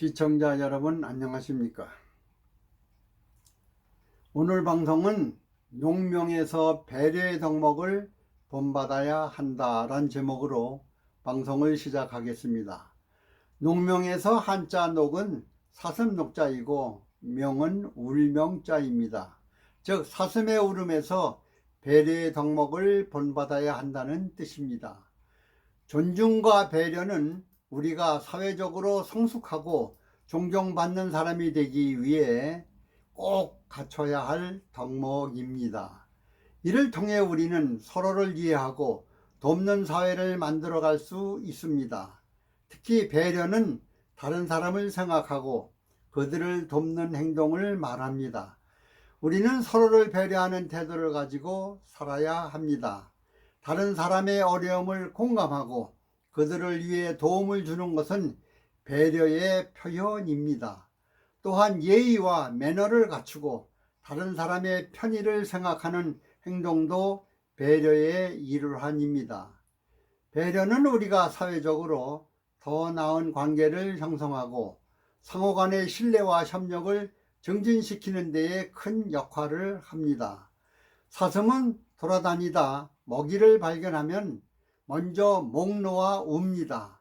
시청자 여러분 안녕하십니까? 오늘 방송은 농명에서 배려의 덕목을 본받아야 한다란 제목으로 방송을 시작하겠습니다. 농명에서 한자 녹은 사슴 녹자이고 명은 울명자입니다. 즉 사슴의 울음에서 배려의 덕목을 본받아야 한다는 뜻입니다. 존중과 배려는 우리가 사회적으로 성숙하고 존경받는 사람이 되기 위해 꼭 갖춰야 할 덕목입니다. 이를 통해 우리는 서로를 이해하고 돕는 사회를 만들어 갈 수 있습니다. 특히 배려는 다른 사람을 생각하고 그들을 돕는 행동을 말합니다. 우리는 서로를 배려하는 태도를 가지고 살아야 합니다. 다른 사람의 어려움을 공감하고 그들을 위해 도움을 주는 것은 배려의 표현입니다. 또한 예의와 매너를 갖추고 다른 사람의 편의를 생각하는 행동도 배려의 일환입니다. 배려는 우리가 사회적으로 더 나은 관계를 형성하고 상호 간의 신뢰와 협력을 증진시키는 데에 큰 역할을 합니다. 사슴은 돌아다니다 먹이를 발견하면 먼저 목 놓아 웁니다.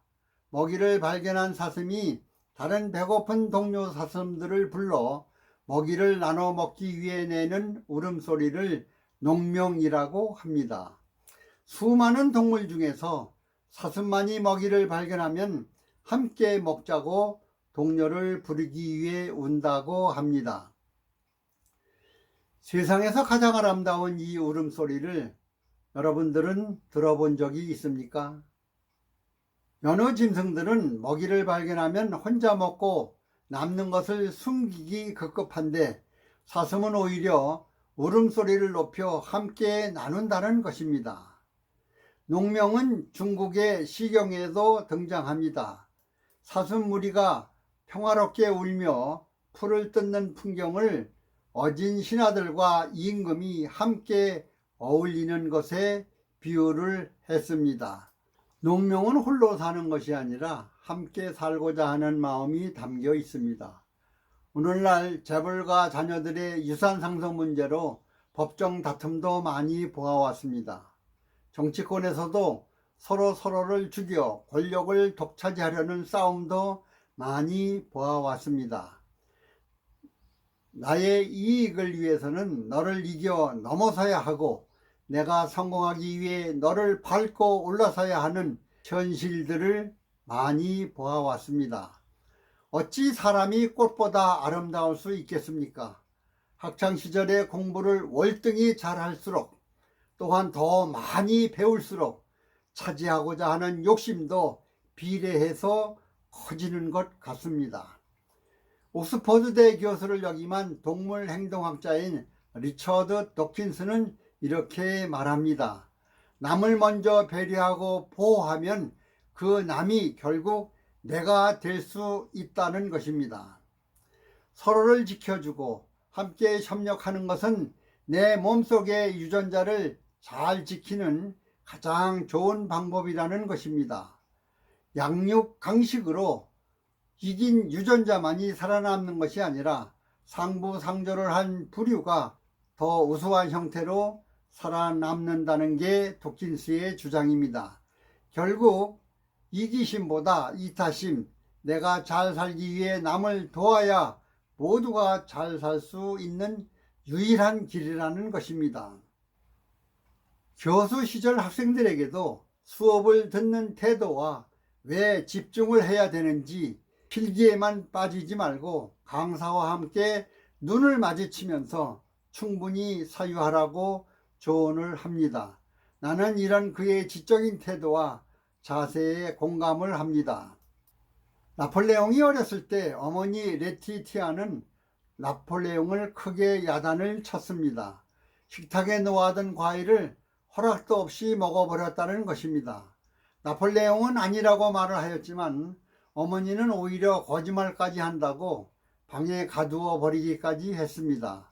먹이를 발견한 사슴이 다른 배고픈 동료 사슴들을 불러 먹이를 나눠 먹기 위해 내는 울음소리를 농명이라고 합니다. 수많은 동물 중에서 사슴만이 먹이를 발견하면 함께 먹자고 동료를 부르기 위해 운다고 합니다. 세상에서 가장 아름다운 이 울음소리를 여러분들은 들어본 적이 있습니까? 여느 짐승들은 먹이를 발견하면 혼자 먹고 남는 것을 숨기기 급급한데 사슴은 오히려 울음소리를 높여 함께 나눈다는 것입니다. 농명은 중국의 시경에도 등장합니다. 사슴 무리가 평화롭게 울며 풀을 뜯는 풍경을 어진 신하들과 임금이 함께 어울리는 것에 비유를 했습니다. 농명은 홀로 사는 것이 아니라 함께 살고자 하는 마음이 담겨 있습니다. 오늘날 재벌가 자녀들의 유산 상속 문제로 법정 다툼도 많이 보아왔습니다. 정치권에서도 서로 서로를 죽여 권력을 독차지하려는 싸움도 많이 보아왔습니다. 나의 이익을 위해서는 너를 이겨 넘어서야 하고 내가 성공하기 위해 너를 밟고 올라서야 하는 현실들을 많이 보아왔습니다. 어찌 사람이 꽃보다 아름다울 수 있겠습니까? 학창시절에 공부를 월등히 잘할수록 또한 더 많이 배울수록 차지하고자 하는 욕심도 비례해서 커지는 것 같습니다. 옥스퍼드대 교수를 역임한 동물행동학자인 리처드 도킨스는 이렇게 말합니다. 남을 먼저 배려하고 보호하면 그 남이 결국 내가 될 수 있다는 것입니다. 서로를 지켜주고 함께 협력하는 것은 내 몸속의 유전자를 잘 지키는 가장 좋은 방법이라는 것입니다. 양육 강식으로 이긴 유전자만이 살아남는 것이 아니라 상부상조를 한 부류가 더 우수한 형태로 살아남는다는 게 도킨스의 주장입니다. 결국 이기심보다 이타심, 내가 잘 살기 위해 남을 도와야 모두가 잘 살 수 있는 유일한 길이라는 것입니다. 교수 시절 학생들에게도 수업을 듣는 태도와 왜 집중을 해야 되는지 필기에만 빠지지 말고 강사와 함께 눈을 마주치면서 충분히 사유하라고 조언을 합니다. 나는 이런 그의 지적인 태도와 자세에 공감을 합니다. 나폴레옹이 어렸을 때 어머니 레티티아는 나폴레옹을 크게 야단을 쳤습니다. 식탁에 놓아둔 과일을 허락도 없이 먹어버렸다는 것입니다. 나폴레옹은 아니라고 말을 하였지만 어머니는 오히려 거짓말까지 한다고 방에 가두어 버리기까지 했습니다.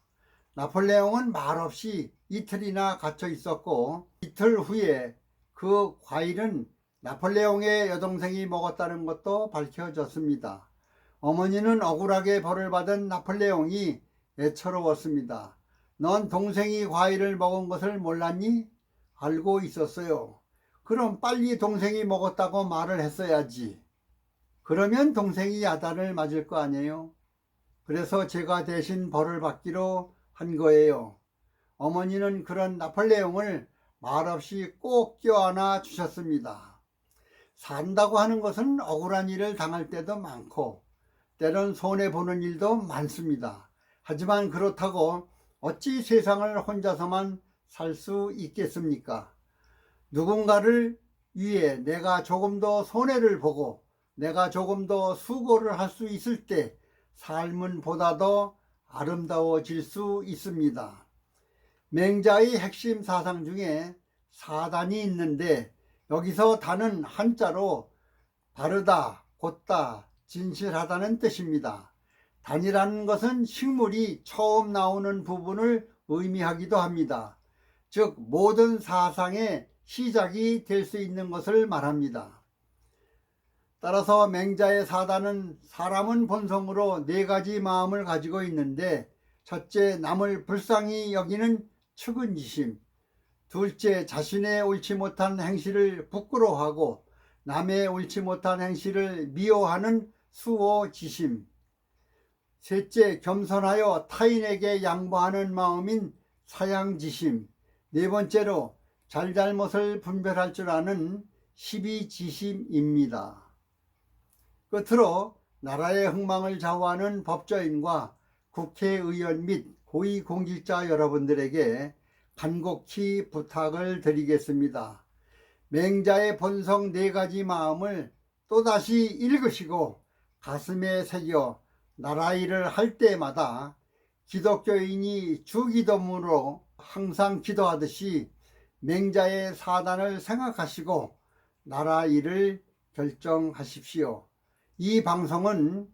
나폴레옹은 말없이 이틀이나 갇혀 있었고 이틀 후에 그 과일은 나폴레옹의 여동생이 먹었다는 것도 밝혀졌습니다. 어머니는 억울하게 벌을 받은 나폴레옹이 애처로웠습니다. 넌 동생이 과일을 먹은 것을 몰랐니? 알고 있었어요. 그럼 빨리 동생이 먹었다고 말을 했어야지. 그러면 동생이 야단을 맞을 거 아니에요? 그래서 제가 대신 벌을 받기로 한 거예요. 어머니는 그런 나폴레옹을 말없이 꼭 껴안아 주셨습니다. 산다고 하는 것은 억울한 일을 당할 때도 많고, 때론 손해보는 일도 많습니다. 하지만 그렇다고 어찌 세상을 혼자서만 살 수 있겠습니까? 누군가를 위해 내가 조금 더 손해를 보고 내가 조금 더 수고를 할 수 있을 때 삶은 보다 더 아름다워질 수 있습니다. 맹자의 핵심 사상 중에 사단이 있는데 여기서 단은 한자로 바르다, 곧다, 진실하다는 뜻입니다. 단이라는 것은 식물이 처음 나오는 부분을 의미하기도 합니다. 즉 모든 사상의 시작이 될 수 있는 것을 말합니다. 따라서 맹자의 사단은 사람은 본성으로 네 가지 마음을 가지고 있는데 첫째 남을 불쌍히 여기는 측은지심. 둘째 자신의 옳지 못한 행실을 부끄러워하고 남의 옳지 못한 행실을 미워하는 수호지심. 셋째 겸손하여 타인에게 양보하는 마음인 사양지심. 네 번째로 잘잘못을 분별할 줄 아는 시비지심입니다. 끝으로 나라의 흥망을 좌우하는 법조인과 국회의원 및 고위공직자 여러분들에게 간곡히 부탁을 드리겠습니다. 맹자의 본성 네 가지 마음을 또다시 읽으시고 가슴에 새겨 나라 일을 할 때마다 기독교인이 주기도문으로 항상 기도하듯이 맹자의 사단을 생각하시고 나라 일을 결정하십시오. 이 방송은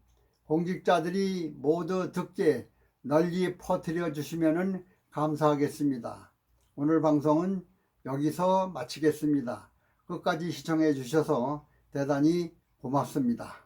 공직자들이 모두 듣게 널리 퍼뜨려 주시면 감사하겠습니다. 오늘 방송은 여기서 마치겠습니다. 끝까지 시청해 주셔서 대단히 고맙습니다.